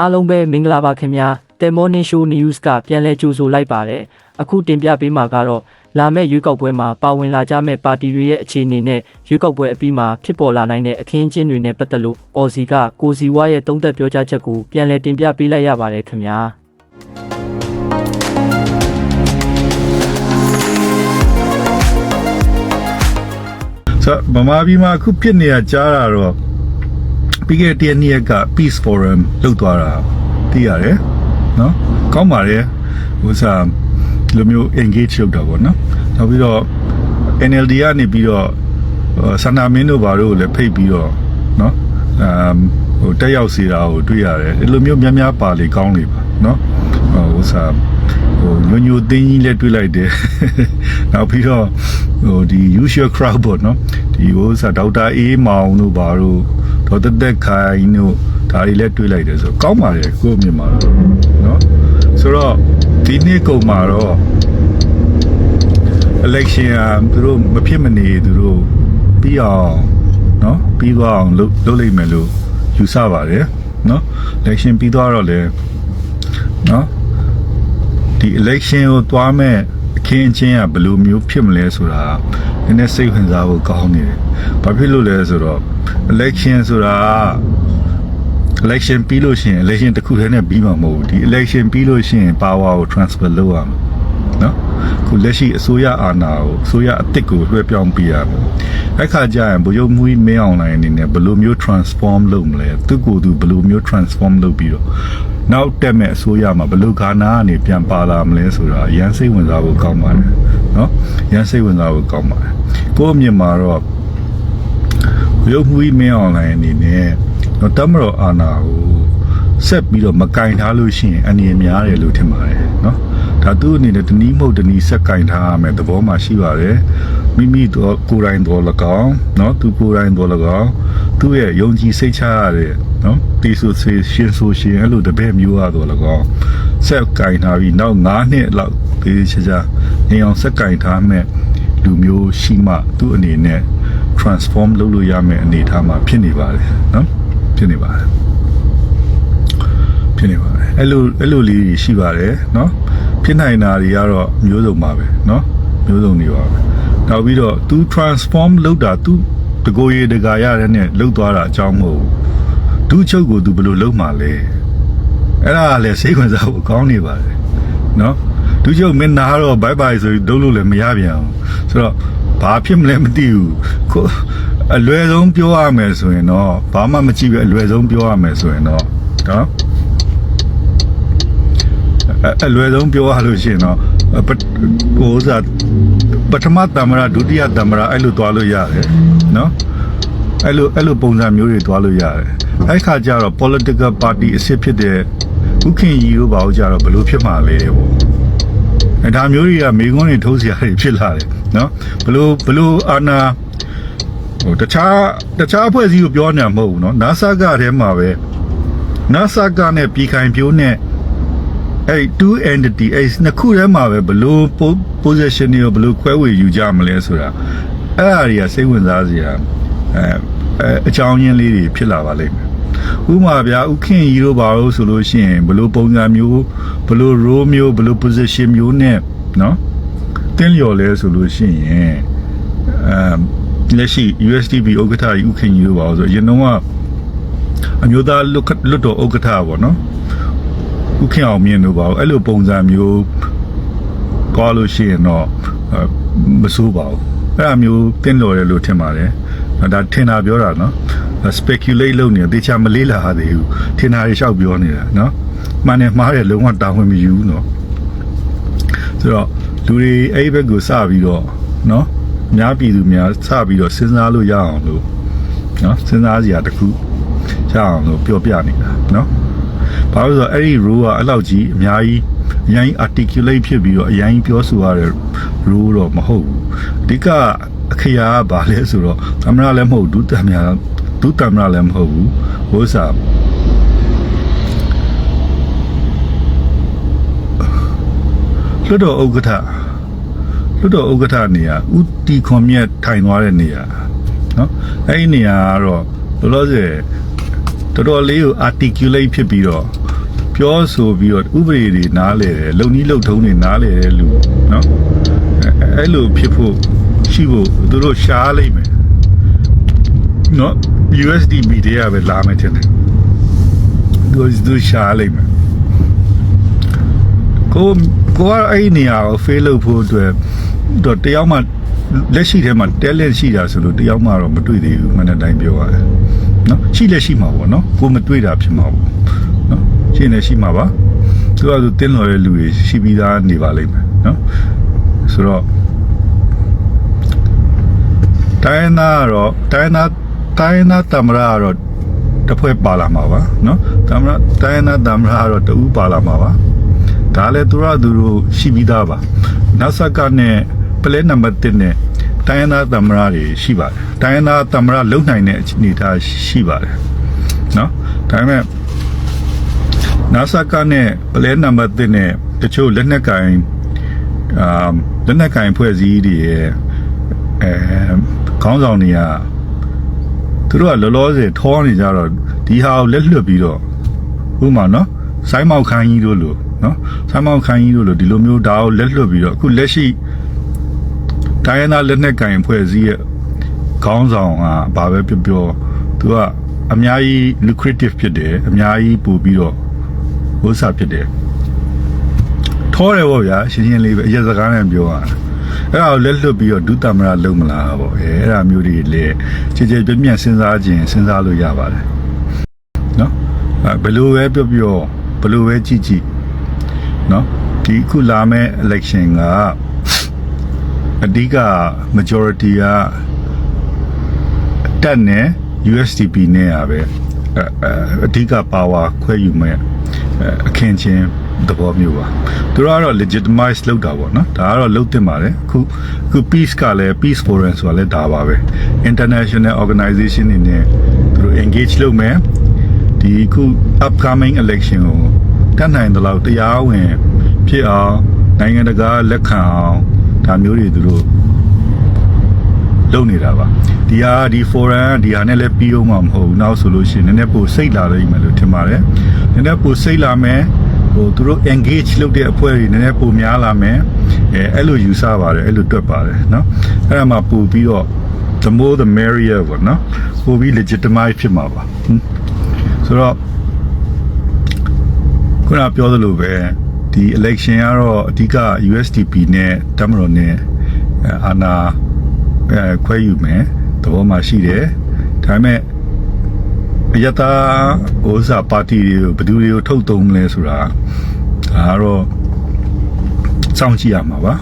အားလုံးပဲမင်္ဂလာပါခင်ဗျာတယ်မော်နင်းရှိုး news ကပြန်လဲကြိုဆိုလိုက်ပါတယ်အခုတင်ပြပေးမှာကတော့လာမယ့်ရွေးကောက်ပွဲမှာပါဝင်လာကြမယ့်ပါတီတွေရဲ့အခြေအနေနဲ့ရွေးကောက်ပွဲအပြီးမှာဖြစ်ပေါ်လာနိုင်တဲ့အခင်းအကျင်းတွေနဲ့ပတ်သက်လို့အော်စီကကိုစီဝါရဲ့တုံးသက်ပြောကြားချက်ကိုပြန်လဲတင်ပြပေးလိုက်ရပါတယ်ခင်ဗျာဆိုတော့ဗမာပြည်မှာအခုဖြစ်နေရကြားတာတော့ ပြီးခဲ့တဲ့နေ့က Peace Forum လုပ်သွားတာသိရတယ်နော်ကောင်းပါတယ်ဟိုစားဒီလိုမျိုး engage လုပ်တာပေါ့နော်နောက်ပြီးတော့ NLD ကနေပြီးတော့ဟိုဆန္ဒမင်းတို့ဘာတို့ကိုလည်းဖိတ်ပြီးတော့နော်အမ်ဟိုတက်ရောက်စီတာကိုတွေ့ရတယ်ဒီလိုမျိုးများများပါလေကောင်းလေပါနော်ဟိုစားဟိုညိုညိုတင်းကြီးလည်းတွေ့လိုက်တယ်နောက်ပြီးတော့ဟိုဒီ usual crowd ပေါ့နော်ဒီဟိုစားဒေါက်တာအေးမောင်တို့ဘာတို့ ဒေါက်တာတက်ခိုင်တို့ဒါတွေလည်းတွေ့လိုက်တယ်ဆိုတော့ကောင်းပါတယ်ကိုယ့်မြန်မာတော့နော်ဆိုတော့ဒီနေ့ကုန်မှာတော့ election อ่ะသူတို့မဖြစ်မနေသူတို့ပြီးအောင်เนาะပြီးသွားအောင်လုပ်လုပ်လိုက်မယ်လို့ယူဆပါတယ်เนาะ election ပြီးသွားတော့လေเนาะဒီ election ကိုသွားမဲ့ အခင်းအကျင်းကဘယ်လိုမျိုးဖြစ်မလဲဆိုတာနည်းနည်းစိတ်ဝင်စားဖို့ကောင်းနေတယ်။ဘာဖြစ်လို့လဲဆိုတော့ election ဆိုတာ election ပြီးလို့ရှိရင် election တစ်ခုတည်းနဲ့ပြီးမှာမဟုတ်ဘူးဒီ election ပြီးလို့ရှိရင် power ကို transfer လုပ်ရမယ်နော် ခုလက်ရှိအစိုးရအာဏာကိုအစိုးရအစ်စ်ကိုလွှဲပြောင်းပေးရမယ်အဲ့ခါကျရင်ဗယုတ်မှုမင်းအောင်လိုင်းအနေနဲ့ဘယ်လိုမျိုး transform လုပ်မလဲသူကိုယ်သူဘယ်လိုမျိုး transform လုပ်ပြီးတော့နောက်တက်မဲ့အစိုးရမှာဘလို့ခါနာကနေပြန်ပါလာမလဲဆိုတာရန်စိတ်ဝင်စားဖို့ကောင်းပါတယ်နော်ရန်စိတ်ဝင်စားဖို့ကောင်းပါတယ်ကို့အမြင်မှာတော့ရုပ်မှုကြီးမင်းအွန်လိုင်းအနေနဲ့တော့တမတော်အာနာကိုဆက်ပြီးတော့မကင်ထားလို့ရှိရင်အနေအများတယ်လို့ထင်ပါတယ်နော် ဒါသူ့အနေနဲ့တနည်းမဟုတ်တနည်းဆက်ကင်ထားရမယ်သဘောမှရှိပါတယ်မိမိတော့ကိုယ်တိုင်တော်၎င်းเนาะသူကိုယ်တိုင်တော်၎င်းသူ့ရဲ့ယုံကြည်စိတ်ချရတဲ့เนาะတီဆိုဆေရှင်ဆိုရှင်အဲ့လိုတပည့်မျိုးရတော်၎င်းဆက်ကင်ထားပြီးနောက်9နှစ်လောက်ဒီချာချာနေအောင်ဆက်ကင်ထားမယ်လူမျိုးရှိမှသူ့အနေနဲ့ transform လုပ်လို့ရမယ့်အနေအထားမှာဖြစ်နေပါတယ်နော်ဖြစ်နေပါတယ်ဖြစ်နေပါတယ်အဲ့လိုအဲ့လိုလေးတွေရှိပါတယ်နော် ဖြစ်နိုင်တာတွေကတော့မျိုးစုံပါပဲနော်မျိုးစုံတွေပါပဲနောက်ပြီးတော့ तू transform လုပ်တာ तू တကိုယ်ရည်တကာရတဲ့နဲ့လှုပ်သွားတာအကြောင်းမဟုတ်ဘူးဒုချုပ်ကို तू ဘယ်လိုလုပ်မှာလဲအဲ့ဒါကလည်းစိတ်ဝင်စားဖို့ကောင်းနေပါတယ်နော်ဒုချုပ်မင်းနာတော့ bye bye ဆိုပြီးလုပ်လို့လည်းမရပြန်ဘူးဆိုတော့ ဘာဖြစ်မလဲမသိဘူးကိုအလွယ်ဆုံးပြောရမယ်ဆိုရင်တော့ဘာမှမကြည့်ပဲအလွယ်ဆုံးပြောရမယ်ဆိုရင်တော့နော် အအလွယ်ဆုံးပြောရလို့ရှိရင်တော့ပထဟိုဥစားပထမတမရဒုတိယတမရအဲ့လိုသွားလို့ရတယ်နော်အဲ့လိုအဲ့လိုပုံစံမျိုးတွေသွားလို့ရတယ်အဲ့ခါကျတော့ political party အစ်စ်ဖြစ်တဲ့ဥခင်ကြီးတို့ဘာလို့ကြတော့ဘယ်လိုဖြစ်မှာလဲပေါ့အဲဒါမျိုးတွေကမိကုန်းတွေထိုးစရာတွေဖြစ်လာတယ်နော်ဘလို့ဘလို့အာနာဟိုတခြားတခြားအဖွဲ့အစည်းကိုပြောနေတာမဟုတ်ဘူးနော် NASA ကထဲမှာပဲ NASA ကနဲ့ပြည်ခိုင်ပြိုးနဲ့ အဲ့ two entity အဲ့နှစ်ခုထဲမှာပဲဘလို့ position တွေဘလို့ခွဲဝေယူကြမလဲဆိုတာအဲ့အရာတွေကစိတ်ဝင်စားစရာအဲအဲအကြောင်းရင်းလေးတွေဖြစ်လာပါလိမ့်မယ်ဥပမာဗျာဥခင်ကြီးတို့ဘာလို့ဆိုလို့ရှိရင်ဘလို့ပုံစံမျိုးဘလို့ role မျိုးဘလို့ position မျိုးနဲ့နော်တင်းလျော်လဲဆိုလို့ရှိရင်အဲလက်ရှိ USDP ဥက္ကဋ္ဌကြီးဥခင်ကြီးတို့ဘာလို့ဆိုအရင်တော့ကအမျိုးသားလွတ်လွတ်တော်ဥက္ကဋ္ဌပေါ့နော် ဥခင်အောင်မြင့်တို့ဘာလို့အဲ့လိုပုံစံမျိုးကောလို့ရှိရင်တော့အဲမစိုးပါဘူးအဲ့အမျိုးတင်းလျော်တယ်လို့ထင်ပါတယ်ဒါထင်တာပြောတာနော် speculate လုပ်နေတယ်တေချာမလေးလာသေးဘူးထင်တာတွေလျှောက်ပြောနေတာနော်မှန်တယ်မှားတယ်လုံးဝတာဝန်မယူဘူးနော်ဆိုတော့လူတွေအဲ့ဒီဘက်ကိုစပြီးတော့နော်အများပြည်သူများစပြီးတော့စဉ်းစားလို့ရအောင်လို့နော်စဉ်းစားစရာတစ်ခုရအောင်လို့ပြောပြနေတာနော် ဘာလို့လဲဆိုတော့အဲ့ဒီ rule ကအဲ့လောက်ကြီးအများကြီးအရင် articulate ဖြစ်ပြီးတော့အရင်ပြောဆိုရတဲ့ rule တော့မဟုတ်ဘူးအဓိကအခရာကဘာလဲဆိုတော့သမရလည်းမဟုတ်ဒုတမရဒုတမရလည်းမဟုတ်ဘူးဟိုစားလွတ်တော်ဥက္ကဋ္ဌလွတ်တော်ဥက္ကဋ္ဌနေရာဥတီခွန်မြတ်ထိုင်သွားတဲ့နေရာနော်အဲ့ဒီနေရာကတော့လောလောဆယ် တော်တော်လေးကို articulate ဖြစ်ပြီးတော့ပြောဆိုပြီးတော့ဥပဒေတွေနားလဲတယ်လုံနီးလုံထုံးတွေနားလဲတယ်လူနော်အဲအဲ့လိုဖြစ်ဖို့ရှိဖို့သူတို့ရှားလိုက်မယ်နော် USDB တွေကပဲလာမယ်ထင်တယ်သူသူရှားလိုက်မယ်ကိုကိုကအဲ့ဒီနေရာကို fail လုပ်ဖို့အတွက်တော့တယောက်မှလက်ရှိထဲမှာ talent ရှိတာဆိုလို့တယောက်မှတော့မတွေ့သေးဘူးမနေ့တိုင်းပြောရတယ် နော်ရှိလက်ရှိမှာပေါ့နော်ကိုမတွေ့တာဖြစ်မှာပေါ့နော်ရှိနေရှိမှာပါသူကသူတင်းတော်တဲ့လူတွေရှိပြီးသားနေပါလိမ့်မယ်နော်ဆိုတော့တိုင်းနာတော့တိုင်းနာတိုင်းနာတမရာတော့တစ်ဖွဲ့ပါလာမှာပါနော်တမရာတိုင်းနာတမရာတော့တူပါလာမှာပါဒါလည်းသူရသူတို့ရှိပြီးသားပါနတ်ဆက်ကနဲ့ပလဲနံပါတ်1နဲ့ တိုင်းရင်းသားသမရတွေရှိပါတယ်တိုင်းရင်းသားသမရလုံနိုင်တဲ့အနေအထားရှိပါတယ်နော်ဒါပေမဲ့နတ်ဆက်ကနဲ့ပလဲနံပါတ်1နဲ့တချို့လက်နက်ကင်အာလက်နက်ကင်ဖွဲ့စည်းတွေရဲ့အဲခေါင်းဆောင်တွေကသူတို့ကလောလောဆယ်ထောနေကြတော့ဒီဟာကိုလက်လွတ်ပြီးတော့ဥပမာနော်ဆိုင်းမောက်ခန်းကြီးတို့လို့နော်ဆိုင်းမောက်ခန်းကြီးတို့လို့ဒီလိုမျိုးဒါကိုလက်လွတ်ပြီးတော့အခုလက်ရှိ တိုင်းရင်းသားလက်နက်ကင်ဖွဲ့စည်းရဲ့ခေါင်းဆောင်ကဘာပဲပြောပြောသူကအများကြီး lucrative ဖြစ်တယ်အများကြီးပို့ပြီးတော့ဝှစားဖြစ်တယ်ထောတယ်ဗောဗျာရှင်းရှင်းလေးပဲအရက်စကားနဲ့ပြောရတာအဲ့ဒါကိုလက်လွတ်ပြီးတော့ဒုသမရလုံးမလားဗောအဲအဲ့ဒါမျိုးတွေလေကြည်ကြည်ပြည့်ပြည့်စဉ်းစားခြင်းစဉ်းစားလို့ရပါတယ်နော်အဲဘယ်လိုပဲပြောပြောဘယ်လိုပဲကြည့်ကြည့်နော်ဒီအခုလာမဲ့ election က အဓိက majority ကတက်နဲ့ USDP နဲ့ရပဲအဲအဲအဓိက power ခွဲယူမဲ့အဲအခင်းချင်းသဘောမျိုးပါသူတို့ကတော့ legitimize လုပ်တာပေါ့နော်ဒါကတော့လုပ်တင်ပါတယ်အခုအခု peace ကလည်း peace forum ဆိုတာလည်းဒါပါပဲ international organization တွေနဲ့သူတို့ engage လုပ်မယ်ဒီအခု upcoming election ကိုတတ်နိုင်တဲ့လောက်တရားဝင်ဖြစ်အောင်နိုင်ငံတကာလက်ခံအောင် ဒါမျိုးတွေသူတို့လုပ်နေတာပါဒီဟာဒီ forum ဒီဟာနဲ့လည်းပြီးအောင်မှာမဟုတ်ဘူးနောက်ဆိုလို့ရှိရင်နည်းနည်းပိုစိတ်လာလိမ့်မယ်လို့ထင်ပါတယ်နည်းနည်းပိုစိတ်လာမယ်ဟိုသူတို့ engage လုပ်တဲ့အဖွဲ့တွေနည်းနည်းပိုများလာမယ်အဲအဲ့လိုယူဆပါတယ်အဲ့လိုတွက်ပါတယ်เนาะအဲ့ဒါမှပို့ပြီးတော့ the more the merrier ပေါ့เนาะပို့ပြီး legitimize ဖြစ်မှာပါဟွန်းဆိုတော့ခုနပြောသလိုပဲ ဒီ election ကတော့အဓိက USDP နဲ့တမတော်နဲ့အဲအာနာအဲခွဲယူမယ်သဘောမှရှိတယ်ဒါပေမဲ့အယတာဥစားပါတီတွေကိုဘယ်သူတွေကိုထုတ်သုံးမလဲဆိုတာဒါကတော့စောင့်ကြည့်ရမှာပါ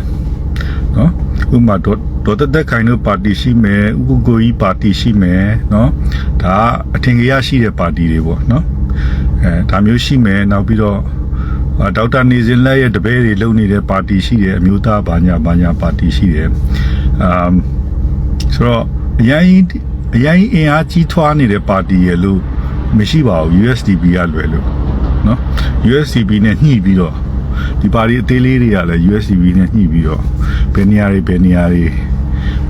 နော်ဥပမာတော့ဒေါ်တက်ခိုင်တို့ပါတီရှိမယ်ဥပကိုကြီးပါတီရှိမယ်နော်ဒါအထင်ကြီးရရှိတဲ့ပါတီတွေပေါ့နော်အဲဒါမျိုးရှိမယ်နောက်ပြီးတော့အာ ဒေါက်တာနေစင်လက်ရဲ့တပည့်တွေလုံနေတဲ့ပါတီရှိတယ်အမျိုးသားဘာညာဘာညာပါတီရှိတယ်အမ်ဆိုတော့အရင်အရင်အင်အားကြီးထွားနေတဲ့ပါတီရဲ့လို့မရှိပါဘူး USDP ကလွယ်လို့နော် USDP နဲ့ညှိပြီးတော့ဒီပါတီအသေးလေးတွေကလည်း USDP နဲ့ညှိပြီးတော့ဘယ်နေရာတွေဘယ်နေရာတွေ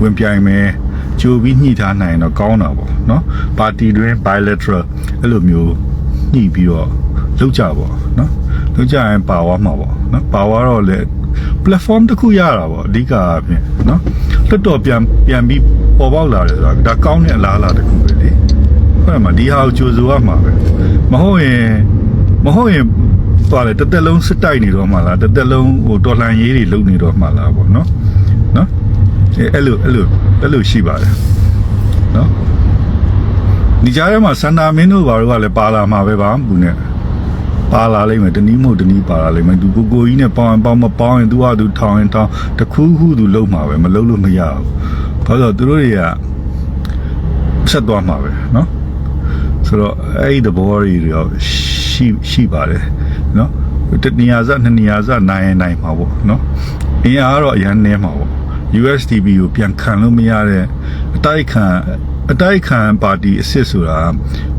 ဝင်ပြိုင်မယ်ကြိုပြီးညှိထားနိုင်ရင်တော့ကောင်းတာပေါ့နော်ပါတီတွင် bilateral အဲ့လိုမျိုးညှိပြီးတော့လုပ်ကြပေါ့နော် လုပ်ကြရင်ပါဝါမှာပေါ့နော်ပါဝါတော့လေ platform တစ်ခုရတာပေါ့အဓိကအဖြစ်နော်တော်တော်ပြန်ပြန်ပြီးပေါ်ပေါက်လာတယ်ဆိုတာဒါကောင်းတဲ့အလားအလာတစ်ခုပဲလေဟုတ်တယ်မဒီဟာကိုကြိုဆိုရမှာပဲမဟုတ်ရင်မဟုတ်ရင်သွားတယ်တစ်သက်လုံးစစ်တိုက်နေတော့မှလားတစ်သက်လုံးဟိုတော်လှန်ရေးတွေလုပ်နေတော့မှလားပေါ့နော်နော်အဲအဲ့လိုအဲ့လိုအဲ့လိုရှိပါတယ်နော်ဒီကြားထဲမှာစန္ဒာမင်းတို့ဘာလို့ကလည်းပါလာမှာပဲပါဘူးနဲ့ ပါလာလိမ့်မယ်တနည်းမဟုတ်တနည်းပါလာလိမ့်မယ်သူကိုကိုကြီးနဲ့ပေါင်းရင်ပေါင်းမပေါင်းရင်သူကသူထောင်ရင်ထောင်တခုခုသူလုံးမှာပဲမလုံးလို့မရဘူးဘာလို့လဲသူတို့တွေကဆက်သွားမှာပဲเนาะဆိုတော့အဲ့ဒီသဘောတွေရောရှိရှိပါတယ်เนาะတနေရာစနှစ်နေရာစနိုင်ရင်နိုင်မှာပေါ့เนาะအင်အားတော့အရန်နေမှာပေါ့ USDP ကိုပြန်ခံလို့မရတဲ့အတိုက်ခံအတိုက်ခံပါတီအစ်စ်ဆိုတာ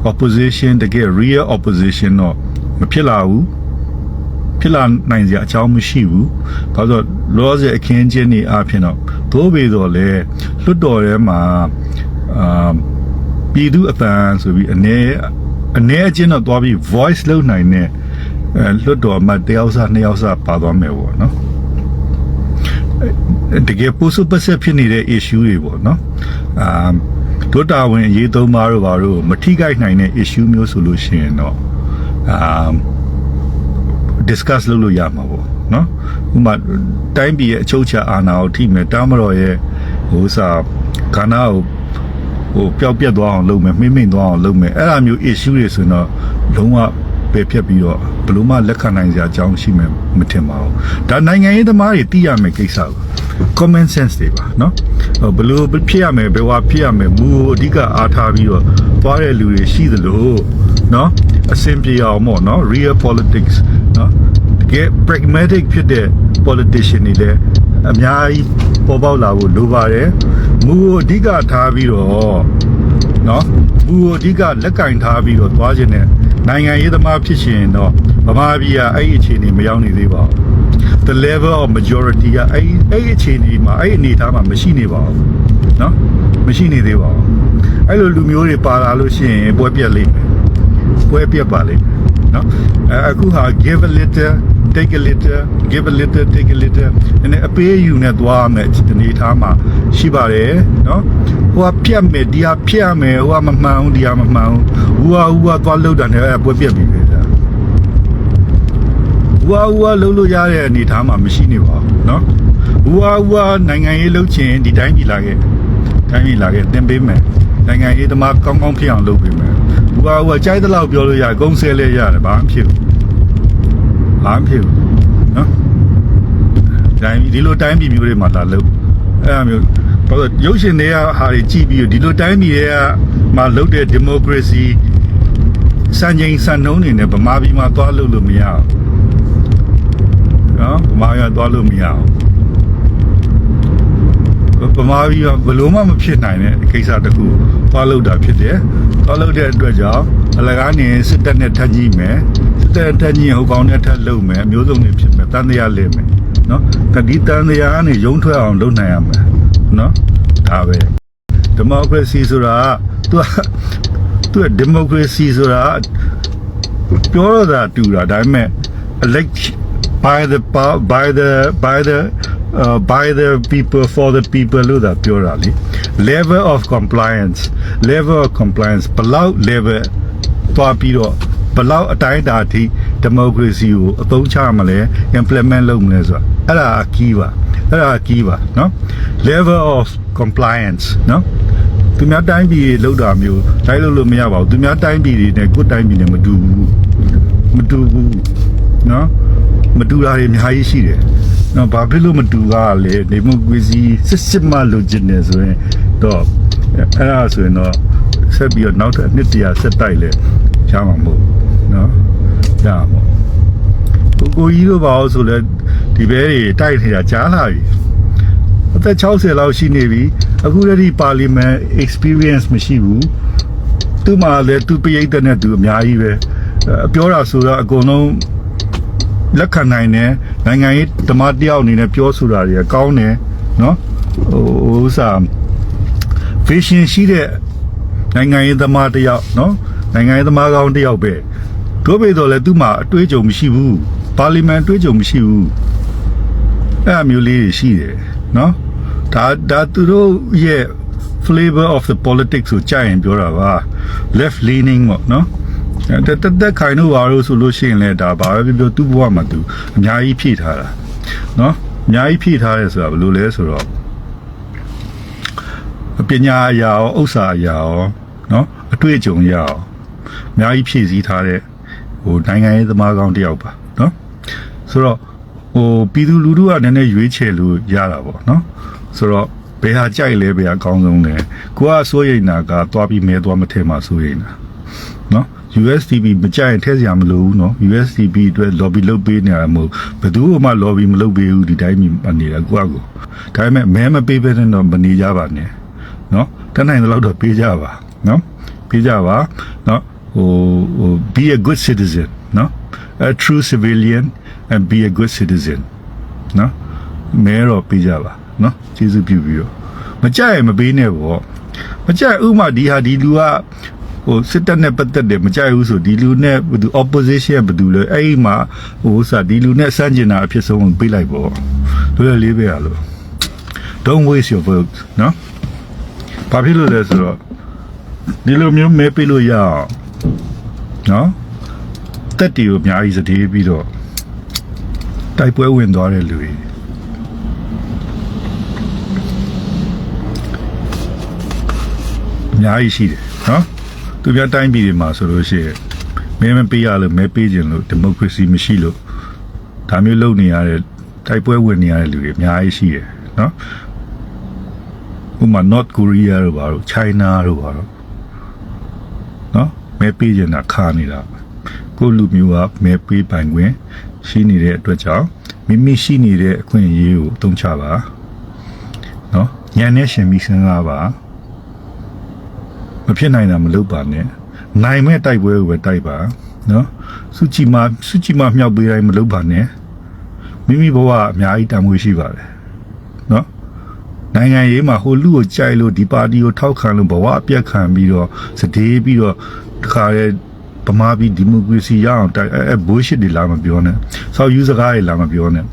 opposition တကယ် real opposition တော့ မဖြစ်လာဘူးဖြစ်လာနိုင်စရာအကြောင်းမရှိဘူး။ဘာလို့လောဆယ်အခင်းချင်းနေအဖြစ်တော့သို့ပေတော့လေလွတ်တော်ထဲမှာအာပြည်သူအပန်းဆိုပြီးအနေအနေအချင်းတော့သွားပြီး voice လုပ်နိုင်တဲ့အဲလွတ်တော်မှာတယောက်စားနှစ်ယောက်စားပါသွားမယ်ပေါ့နော်အဲတကယ်ပို့စုပတ်ဆက်ဖြစ်နေတဲ့ issue တွေပေါ့နော်အာတို့တာဝန်အရေးသုံးပါတော့ဘာလို့မထိခိုက်နိုင်တဲ့ issue မျိုးဆိုလို့ရှိရင်တော့ အာ discuss လုပ်လို့ရမှာပေါ့နော်ဥပမာတိုင်းပြည်ရဲ့အချုပ်အခြာအာဏာကိုထိမယ်တားမတော်ရဲ့ဟိုစားခန္ဓာကိုဟိုပျောက်ပြက်သွားအောင်လုပ်မယ်မှိမ့်မိန်သွားအောင်လုပ်မယ်အဲ့လိုမျိုး issue တွေဆိုရင်တော့လုံးဝပယ်ဖြတ်ပြီးတော့ဘယ်လို့မှလက်ခံနိုင်စရာအကြောင်းရှိမယ်မထင်ပါဘူးဒါနိုင်ငံရေးသမားတွေသိရမယ်ကိစ္စကို common sense တွေပါเนาะဘယ်လို့ဖြစ်ရမယ်ဘယ်ဝါဖြစ်ရမယ်မူကိုအဓိကအားထားပြီးတော့သွားတဲ့လူတွေရှိသလို เนาะအဆင်ပြေအောင်ပေါ့เนาะ real politics เนาะတကယ် pragmatic ဖြစ်တဲ့ politician တွေလည်းအများကြီးပေါ်ပေါက်လာဖို့လိုပါတယ်မူကိုအဓိကထားပြီးတော့เนาะမူကိုအဓိကလက်ကင်ထားပြီးတော့သွားခြင်းနဲ့နိုင်ငံရေးသမားဖြစ်ရှင်တော့ဗမာပြည်ကအဲ့ဒီအခြေအနေမရောက်နေသေးပါဘူး the level of majority ကအဲ့အဲ့ဒီအခြေအနေမှာအဲ့ဒီအနေအထားမှာမရှိနေပါဘူးเนาะမရှိနေသေးပါဘူးအဲ့လိုလူမျိုးတွေပါလာလို့ရှိရင်ပွဲပြက်လိမ့်မယ် ပွဲပြတ်ပါလေနော်အခုဟာ give a little take a little give a little take a little နည်းအပေးယူနဲ့သွားမယ်ဒီနေသားမှာရှိပါတယ်နော်ဟိုကပြတ်မယ်ဒီဟာပြတ်မယ်ဟိုကမမှန်ဘူးဒီဟာမမှန်ဘူးဟိုကဟိုကသွားလှုပ်တာနဲ့အဲ့ပွဲပြတ်ပြီပဲဒါဟိုကဟိုကလှုပ်လို့ရတဲ့အနေသားမှာမရှိနေပါဘူးနော်ဟိုကဟိုကနိုင်ငံရေးလှုပ်ချင်ဒီတိုင်းပြည်လာခဲ့တိုင်းပြည်လာခဲ့တင်ပေးမယ်နိုင်ငံရေးသမားကောင်းကောင်းဖြစ်အောင်လုပ်ပေးမယ် ကွာဟိုကကြိုက်တဲ့လောက်ပြောလို့ရဂုံဆဲလဲရတယ်ဘာမှဖြစ်ဘူးဘာမှဖြစ်ဘူးနော်တိုင်းဒီလိုတိုင်းပြည်မျိုးတွေမှာလာလို့အဲ့လိုမျိုးဘာလို့ရုပ်ရှင်တွေကဟာတွေကြည့်ပြီးဒီလိုတိုင်းပြည်တွေကမှာလုပ်တဲ့ဒီမိုကရေစီစံချိန်စံနှုန်းတွေနဲ့ဗမာပြည်မှာသွားလို့လို့မရအောင်နော်ဗမာပြည်ကသွားလို့မရအောင် ဗမာပြည်ကဘလို့မှမဖြစ်နိုင်တဲ့ကိစ္စတစ်ခုသွားလို့တာဖြစ်တယ်သွားလို့တဲ့အတွက်ကြောင့်အလကားနေစစ်တပ်နဲ့ထပ်ကြည့်မယ်စစ်တပ်ထပ်ကြည့်ရင်ဟိုကောင်နဲ့ထပ်လုပ်မယ်အမျိုးစုံတွေဖြစ်မယ်တန်တရားလဲမယ်နော်တတိတန်တရားကနေရုံထွက်အောင်လုပ်နိုင်ရမယ်နော်ဒါပဲဒီမိုကရေစီဆိုတာကသူကသူကဒီမိုကရေစီဆိုတာကပြောရတာတူတာဒါပေမဲ့ elect by the pow- by the by the uh, by the people for the people လို့သာပြောတာလေ level of compliance level of compliance ဘလောက် level သွားပြီးတော့ဘလောက်အတိုင်းအတာအထိ democracy ကိုအသုံးချမလဲ implement လုပ်မလဲဆိုတာအဲ့ဒါအကီးပါအဲ့ဒါအကီးပါเนาะ level of compliance เนาะသူများတိုင်းပြည်လောက်တာမျိုးတိုင်းလို့လို့မရပါဘူးသူများတိုင်းပြည်တွေနဲ့ကိုယ်တိုင်းပြည်နဲ့မတူဘူးမတူဘူးเนาะ မတူတာတွေအများကြီးရှိတယ်။ နော်ဘာဖြစ်လို့မတူတာလဲဒီမိုကရေစီစစ်စစ်မှလိုချင်တယ်ဆိုရင်တော့အဲ့ဒါဆိုရင်တော့ဆက်ပြီးတော့နောက်ထပ်နှစ်တရာဆက်တိုက်လဲရမှာမဟုတ်ဘူးနော်ရမှာမဟုတ်ကိုကိုကြီးတို့ပါအောင်ဆိုလဲဒီဘဲတွေတိုက်နေတာကြားလာပြီအသက်60လောက်ရှိနေပြီအခုတည်းပါလီမန် experience မရှိဘူးသူ့မှာလည်းသူပိဋကနဲ့သူအများကြီးပဲအဲပြောတာဆိုတော့အကုန်လုံး လက်ခံနိုင်တယ်နိုင်ငံရေးဓမ္မတယောက်အနေနဲ့ပြောဆိုတာတွေကကောင်းတယ်နော်ဟိုဥစား vision ရှိတဲ့နိုင်ငံရေးသမားတယောက်နော်နိုင်ငံရေးသမားကောင်းတယောက်ပဲတို့ပေတော့လေသူ့မှာအတွေးအကြုံမရှိဘူးပါလီမန်အတွေးအကြုံမရှိဘူးအဲ့အမျိုးလေးတွေရှိတယ်နော်ဒါဒါသူတို့ရဲ့ flavor of the politics ကိုကြာရင်ပြောတာပါ left leaning ပေါ့နော် တက်တက်တက်ခိုင်တို့ပါလို့ဆိုလို့ရှိရင်လည်းဒါဘာပဲပြောပြောသူ့ဘဝမှာသူအများကြီးဖြည့်ထားတာเนาะအများကြီးဖြည့်ထားတယ်ဆိုတာဘယ်လိုလဲဆိုတော့ပညာအရာရောဥစ္စာအရာရောเนาะအတွေ့အကြုံအရာရောအများကြီးဖြည့်ဆည်းထားတဲ့ဟိုနိုင်ငံရေးသမားကောင်းတစ်ယောက်ပါเนาะဆိုတော့ဟိုပြည်သူလူထုကနည်းနည်းရွေးချယ်လို့ရတာပေါ့เนาะဆိုတော့ဘယ်ဟာကြိုက်လဲဘယ်ဟာအကောင်းဆုံးလဲကိုကစိုးရိမ်တာကသွားပြီးမဲသွားမထဲမှာစိုးရိမ်တာ နော် USDP မကြိုက်ထဲစရာမလိုဘူးနော် USDP အတွက် lobby လုပ်ပေးနေရမှာမဟုတ်ဘယ်သူမှ lobby မလုပ်ပေးဘူးဒီတိုင်းနေတာကိုကကိုဒါပေမဲ့မဲမပေးဘဲနဲ့တော့မနေကြပါနဲ့နော်တတ်နိုင်တဲ့လောက်တော့ပေးကြပါနော်ပေးကြပါနော်ဟိုဟို be a good citizen နော် a true civilian and be a good citizen နော်မဲတော့ပေးကြပါနော်ကျေးဇူးပြုပြီးတော့မကြိုက်ရင်မပေးနဲ့ပေါ့မကြိုက်ဥမာဒီဟာဒီလူက ဟဟိုစစ်တပ်နဲ့ပတ်သက်တယ်မကြိုက်ဘူးဆိုဒီလူနဲ့ဘယ်သူ opposition ကဘယ်သူလဲအဲ့ဒီမှာဟိုစာဒီလူနဲ့စန့်ကျင်တာအဖြစ်ဆုံးကိုပေးလိုက်ပေါ့လွယ်လေးပဲရလို့ don't waste your vote နော်ဘာဖြစ်လို့လဲဆိုတော့ဒီလိုမျိုးမဲပေးလို့ရအောင်နော်တက်တီကိုအများကြီးစတေးပြီးတော့တိုက်ပွဲဝင်သွားတဲ့လူတွေအများကြီးရှိတယ်နော် သူများတိုင်းပြည်တွေမှာဆိုလို့ရှိရင်မဲမပေးရလို့မဲပေးခြင်းလို့ဒီမိုကရေစီမရှိလို့ဒါမျိုးလုပ်နေရတဲ့တိုက်ပွဲဝင်နေရတဲ့လူတွေအများကြီးရှိတယ်နော်ဥပမာ North Korea တို့ဘာလို့ China တို့ဘာလို့နော်မဲပေးခြင်းတာခါနေတာကိုယ့်လူမျိုးကမဲပေးပိုင်ခွင့်ရှိနေတဲ့အတွက်ကြောင့်မိမိရှိနေတဲ့အခွင့်အရေးကိုအသုံးချပါနော်ညံနဲ့ရှင်ပြီးစဉ်းစားပါ မဖြစ်နိုင်တာမလုပ်ပါနဲ့နိုင်မဲ့တိုက်ပွဲကိုပဲတိုက်ပါနော်စုကြည်မစုကြည်မမြောက်ပေးတိုင်းမလုပ်ပါနဲ့မိမိဘဝအများကြီးတန်ဖိုးရှိပါတယ်နော်နိုင်ငံရေးမှာဟိုလူကိုကြိုက်လို့ဒီပါတီကိုထောက်ခံလို့ဘဝအပြတ်ခံပြီးတော့စတေးပြီးတော့တခါရဲဗမာပြည်ဒီမိုကရေစီရအောင်တိုက်အဲဘိုးရှစ်တွေလာမပြောနဲ့ဆောက်ယူစကားတွေလာမပြောနဲ့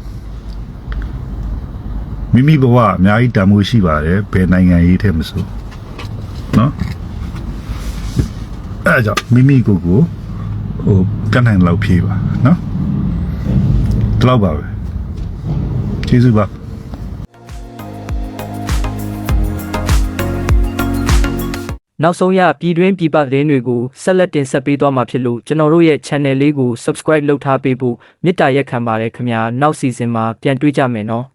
မိမိဘဝအများကြီးတန်ဖိုးရှိပါတယ်ဘယ်နိုင်ငံရေးထဲမဆိုနော် အဲ့ဒါကြောင့်မိမိကိုယ်ကိုဟိုကန့်နိုင်လောက်ဖြေးပါနော်ဒီလောက်ပါပဲကျေးဇူးပါနောက်ဆုံးရပြည်တွင်းပြည်ပသတင်းတွေကိုဆက်လက်တင်ဆက်ပေးသွားမှာဖြစ်လို့ကျွန်တော်တို့ရဲ့ channel လေးကို subscribe လုပ်ထားပေးဖို့မေတ္တာရက်ခံပါတယ်ခင်ဗျာနောက် season မှာပြန်တွေ့ကြမယ်နော်